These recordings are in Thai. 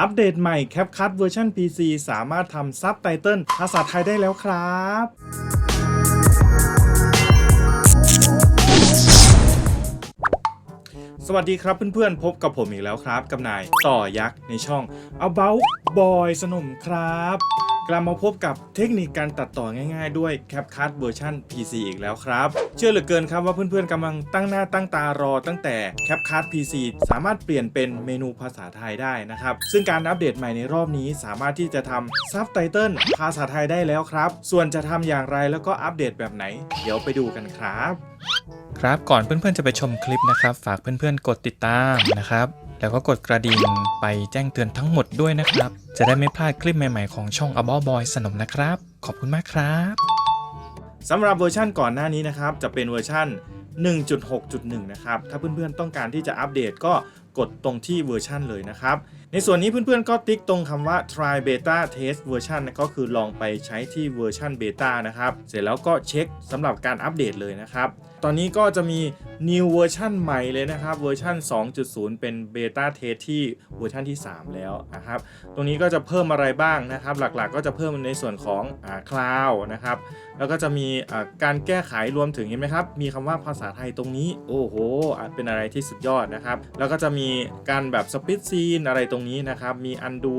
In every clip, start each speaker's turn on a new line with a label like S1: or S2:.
S1: อัปเดตใหม่ CapCut เวอร์ชัน PC สามารถทำซับไตเติลภาษาไทยได้แล้วครับสวัสดีครับเพื่อนๆ พบกับผมอีกแล้วครับ กับนายต่อยักษ์ในช่อง About Boy สนุมครับ กลับมาพบกับเทคนิคการตัดต่อง่ายๆ ด้วย CapCut เวอร์ชัน PC อีกแล้วครับ เชื่อเหลือเกินครับว่าเพื่อนๆกำลังตั้งหน้าตั้งตารอตั้งแต่ CapCut PC สามารถเปลี่ยนเป็นเมนูภาษาไทยได้นะครับ ซึ่งการอัปเดตใหม่ในรอบนี้สามารถที่จะทำซับไตเติลภาษาไทยได้แล้วครับ ส่วนจะทำอย่างไรแล้วก็อัปเดตแบบไหน เดี๋ยวไปดูกันครับ
S2: ครับก่อนเพื่อนๆจะไปชมคลิปนะครับ ฝากเพื่อนๆกดติดตามนะครับ แล้วก็กดกระดิ่งไปแจ้งเตือนทั้งหมดด้วยนะครับ จะได้ไม่พลาดคลิปใหม่ๆของช่อง a b o Boy สนมนะครับ ขอบคุณมากครับ
S1: สำหรับเวอร์ชั่นก่อนหน้านี้นะครับ จะเป็นเวอร์ชั่น 1.6.1 นะครับ ถ้าเพื่อนๆต้องการที่จะอัปเดตก็กดตรงที่เวอร์ชันเลยนะครับ ในส่วนนี้เพื่อนๆก็ติ๊กตรงคำว่า try beta test version นะก็คือลองไปใช้ที่เวอร์ชัน beta นะครับ เสร็จแล้วก็เช็คสำหรับการอัปเดตเลยนะครับ ตอนนี้ก็จะมี new เวอร์ชันใหม่เลยนะครับเวอร์ชัน2.0 เป็น beta test ที่เวอร์ชันที่ 3 แล้วนะครับ ตรงนี้ก็จะเพิ่มอะไรบ้างนะครับ หลักๆก็จะเพิ่มในส่วนของอ่า cloud นะครับ แล้วก็จะมีอ่าการแก้ไขรวมถึงเห็นไหมครับ มีคำว่าภาษาไทยตรงนี้ โอ้โห เป็นอะไรที่สุดยอดนะครับ แล้วก็จะมีการแบบสปิ t ซีนอะไรตรงนี้นะครับ มี undo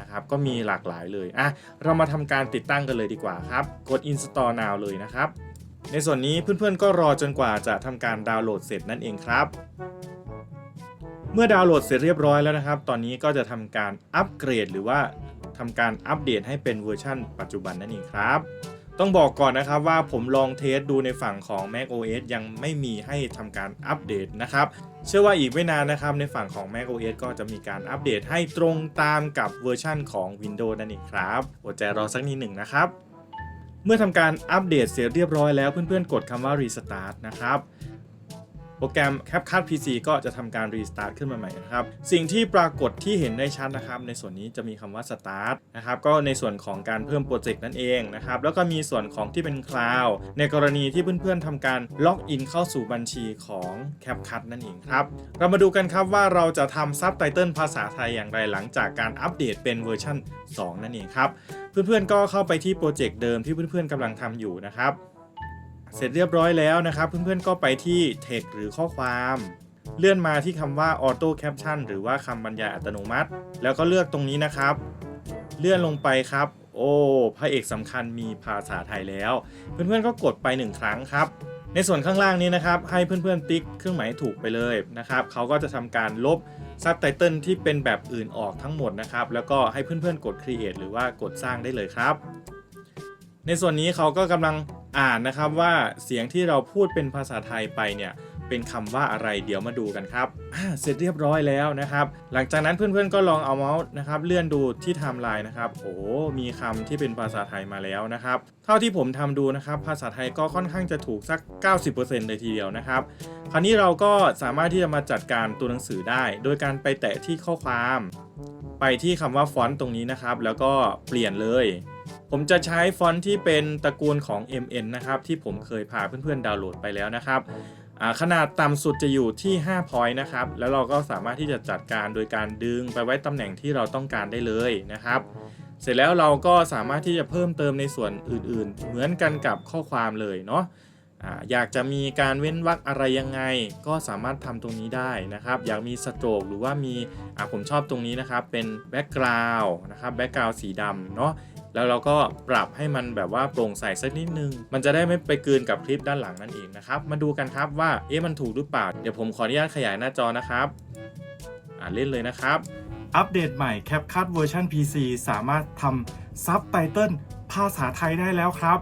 S1: นะครับ ก็มีหลากหลายเลย อะ เรามาทำการติดตั้งกันเลยดีกว่าครับ กด install now เลยนะครับ ในส่วนนี้เพื่อนๆก็รอจนกว่าจะทำการดาวน์โหลดเสร็จนั่นเองครับ เมื่อดาวน์โหลดเสร็จเรียบร้อยแล้วนะครับ ตอนนี้ก็จะทำการอัปเกรดหรือว่าทำการอัปเดตให้เป็นเวอร์ชั่น ปัจจุบันนั่นเองครับ ต้องบอกก่อนนะครับว่าผมลองเทสดูในฝั่งของ Mac OS ยังไม่มีให้ทำการอัปเดตนะครับ เชื่อว่าอีกไม่นานนะครับในฝั่งของ Mac OS ก็จะมีการอัปเดตให้ตรงตามกับเวอร์ชั่นของ Windows นั่นเองครับอดใจรอสักนิดหนึ่งนะครับ เมื่อทำการอัปเดตเสร็จเรียบร้อยแล้วเพื่อนๆ กดคำว่า Restart นะครับ โปรแกรม CapCut PC ก็จะทำการ Restart ขึ้นมาใหม่นะครับ สิ่งที่ปรากฏที่เห็นได้ชัดนะครับ ในส่วนนี้จะมีคำว่า Start นะครับก็ในส่วนของการเพิ่มโปรเจกต์นั่นเองนะครับแล้วก็มีส่วนของที่เป็น Cloud ในกรณีที่เพื่อนๆทำการล็อกอินเข้าสู่บัญชีของ CapCut นั่นเองครับเรามาดูกันครับว่าเราจะทำซับไตเติลภาษาไทยอย่างไรหลังจากการอัปเดตเป็นเวอร์ชัน2 นั่นเองครับเพื่อนๆก็เข้าไปที่โปรเจกต์เดิมที่เพื่อนๆกำลังทำอยู่นะครับ เสร็จเรียบร้อยแล้วนะครับ เพื่อนๆก็ไปที่ text หรือข้อความเลื่อนมาที่คำว่า auto caption หรือว่าคำบรรยายอัตโนมัติ แล้วก็เลือกตรงนี้นะครับ เลื่อนลงไปครับ โอ้พระเอกสำคัญมีภาษาไทยแล้ว เพื่อนๆก็กดไปหนึ่งครั้งครับ ในส่วนข้างล่างนี้นะครับ ให้เพื่อนๆติ๊กเครื่องหมายถูกไปเลยนะครับเขาก็จะทำการลบซับไตเติลที่เป็นแบบอื่นออกทั้งหมดนะครับ แล้วก็ให้เพื่อนๆกด create หรือว่ากดสร้างได้เลยครับ ในส่วนนี้เขาก็กำลัง อ่านนะครับว่าเสียงที่เราพูดเป็นภาษาไทยไปเนี่ยเป็นคำว่าอะไรเดี๋ยวมาดูกันครับ เสร็จเรียบร้อยแล้วนะครับ หลังจากนั้นเพื่อนๆก็ลองเอาเมาส์นะครับเลื่อนดูที่ไทม์ไลน์นะครับ โอ้มีคำที่เป็นภาษาไทยมาแล้วนะครับ เท่าที่ผมทำดูนะครับ ภาษาไทยก็ค่อนข้างจะถูกสัก 90%เลยทีเดียวนะครับ คราวนี้เราก็สามารถที่จะมาจัดการตัวหนังสือได้ โดยการไปแตะที่ข้อความ ไปที่คำว่าฟอนต์ตรงนี้นะครับ แล้วก็เปลี่ยนเลย ผมจะใช้ฟอนต์ที่เป็นตระกูลของ MN นะครับ ที่ผมเคยพาเพื่อนๆดาวน์โหลดไปแล้วนะครับขนาดต่ำสุดจะอยู่ที่ 5 point นะครับ แล้วเราก็สามารถที่จะจัดการโดยการดึงไปไว้ตำแหน่งที่เราต้องการได้เลยนะครับ เสร็จแล้วเราก็สามารถที่จะเพิ่มเติมในส่วนอื่น ๆ เหมือนกันกับข้อความเลยเนาะอยากจะมีการเว้นวรรคอะไรยังไง ก็สามารถทำตรงนี้ได้นะครับ อยากมีสโตรกหรือว่ามีอ่าผมชอบตรงนี้นะครับ เป็นแบ็กกราวน์นะครับแบ็กกราวน์สีดำเนาะ แล้วเราก็ปรับให้มันแบบว่าโปร่งใสสักนิดนึง มันจะได้ไม่ไปกลืนกับคลิปด้านหลังนั่นเองนะครับ มาดูกันครับว่าเอ๊ะมันถูกหรือเปล่า เดี๋ยวผมขออนุญาตขยายหน้าจอนะครับอ่าเล่นเลยนะครับ
S3: อัปเดตใหม่ CapCut เวอร์ชัน PC สามารถทำซับไตเติลภาษาไทยได้แล้วครับ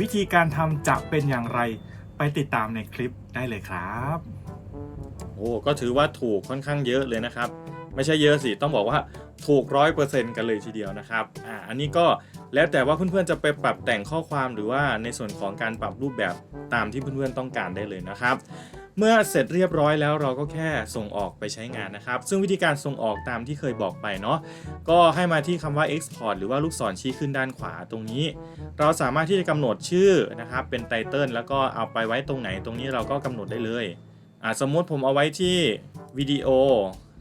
S3: วิธีการทำจะเป็นอย่างไร ไปติดตามในคลิปได้เลยครับ
S1: โอ้ก็ถือว่าถูกค่อนข้างเยอะเลยนะครับ ไม่ใช่เยอะสิ ต้องบอกว่าถูกร้อยเปอร์เซ็นต์กันเลยทีเดียวนะครับอ่าอันนี้ก็แล้วแต่ว่าเพื่อนๆจะไปปรับแต่งข้อความหรือว่าในส่วนของการปรับรูปแบบตามที่เพื่อนๆต้องการได้เลยนะครับเมื่อเสร็จเรียบร้อยแล้วเราก็แค่ส่งออกไปใช้งานนะครับ ซึ่งวิธีการส่งออกตามที่เคยบอกไปเนาะก็ให้มาที่คำว่า export หรือว่าลูกศรชี้ขึ้นด้านขวาตรงนี้ เราสามารถที่จะกำหนดชื่อนะครับ เป็นไตเติลแล้วก็เอาไปไว้ตรงไหนตรงนี้เราก็กำหนดได้เลยอ่าสมมุติผมเอาไว้ที่วิดีโอ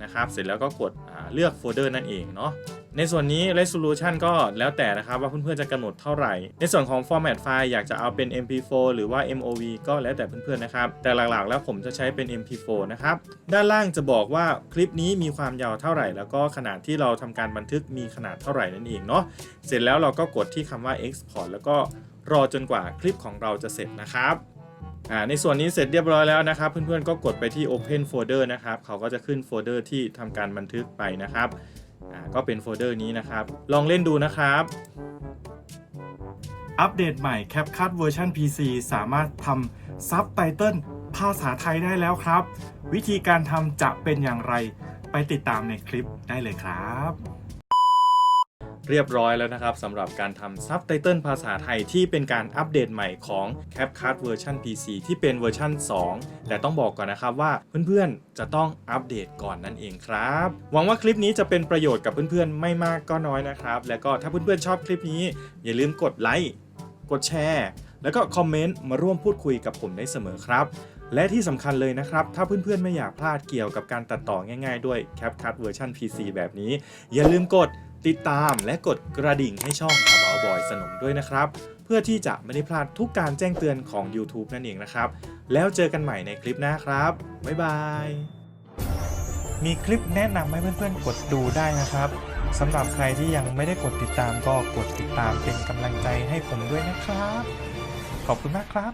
S1: นะครับ เสร็จแล้วก็กดเลือกโฟลเดอร์นั่นเองเนาะในส่วนนี้ resolution ก็แล้วแต่นะครับว่าเพื่อนๆจะกำหนดเท่าไหร่ ในส่วนของ format ไฟล์อยากจะเอาเป็น mp4 หรือว่า mov ก็แล้วแต่เพื่อนๆนะครับ แต่หลักๆแล้วผมจะใช้เป็น mp4 นะครับ ด้านล่างจะบอกว่าคลิปนี้มีความยาวเท่าไหร่ แล้วก็ขนาดที่เราทำการบันทึกมีขนาดเท่าไหร่นั่นเองเนาะ เสร็จแล้วเราก็กดที่คำว่า export แล้วก็รอจนกว่าคลิปของเราจะเสร็จนะครับ อ่าในส่วนนี้เสร็จเรียบร้อยแล้วนะครับ เพื่อนๆก็กดไปที่ Open Folder นะครับเขาก็จะขึ้นโฟลเดอร์ที่ทำการบันทึกไปนะครับอ่าก็เป็นโฟลเดอร์นี้นะครับ ลองเล่นดูนะครับ
S3: อัปเดตใหม่ CapCut เวอร์ชัน PC สามารถทำซับไตเติลภาษาไทยได้แล้วครับ วิธีการทำจะเป็นอย่างไร ไปติดตามในคลิปได้เลยครับ
S1: เรียบร้อยแล้วนะครับสำหรับการทำซับไตเติลภาษาไทยที่เป็นการอัปเดตใหม่ของ CapCut เวอร์ชัน PC ที่เป็นเวอร์ชัน 2 แต่ต้องบอกก่อนนะครับว่าเพื่อนๆ จะต้องอัปเดตก่อนนั่นเองครับ หวังว่าคลิปนี้จะเป็นประโยชน์กับเพื่อนๆ ไม่มากก็น้อยนะครับ แล้วก็ถ้าเพื่อนๆ ชอบคลิปนี้ อย่าลืมกดไลค์ กดแชร์ แล้วก็คอมเมนต์มาร่วมพูดคุยกับผมได้เสมอครับและที่สำคัญเลยนะครับ ถ้าเพื่อนๆ ไม่อยากพลาดเกี่ยวกับการตัดต่อง่ายๆ ด้วย CapCut เวอร์ชัน PC แบบนี้ อย่าลืมกด ติดตามและกดกระดิ่งให้ช่อง About Boy สนมด้วยนะครับ เพื่อที่จะไม่ได้พลาดทุกการแจ้งเตือนของ YouTube นั่นเองนะครับ แล้วเจอกันใหม่ในคลิปหน้าครับ บ๊ายบาย
S2: มีคลิปแนะนำให้เพื่อนๆกดดูได้นะครับสำหรับใครที่ยังไม่ได้กดติดตามก็กดติดตามเป็นกำลังใจให้ผมด้วยนะครับ ขอบคุณมากครับ